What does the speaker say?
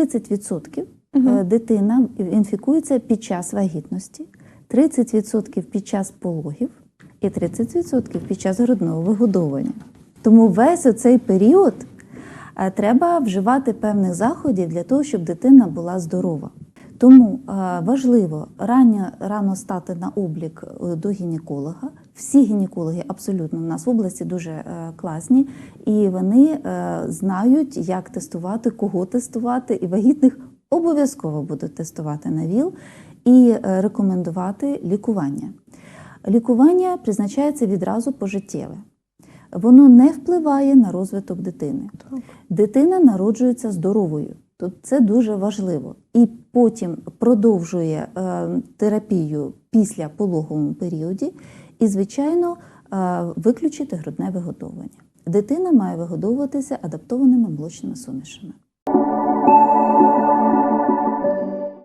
30% е, дитина інфікується під час вагітності, 30% під час пологів і 30% під час грудного вигодовування. Тому весь цей період е, треба вживати певних заходів для того, щоб дитина була здорова. Тому е, важливо рано, рано стати на облік до гінеколога. Всі гінекологи абсолютно в нас в області дуже е, класні, і вони е, знають, як тестувати, кого тестувати, і вагітних обов'язково будуть тестувати на ВІЛ і е, рекомендувати лікування. Лікування призначається відразу пожиттєве. Воно не впливає на розвиток дитини. Дитина народжується здоровою. Тут це дуже важливо. І потім продовжує терапію після пологовому періоді, і, звичайно, е, виключити грудне вигодовування. Дитина має вигодовуватися адаптованими молочними сумішами.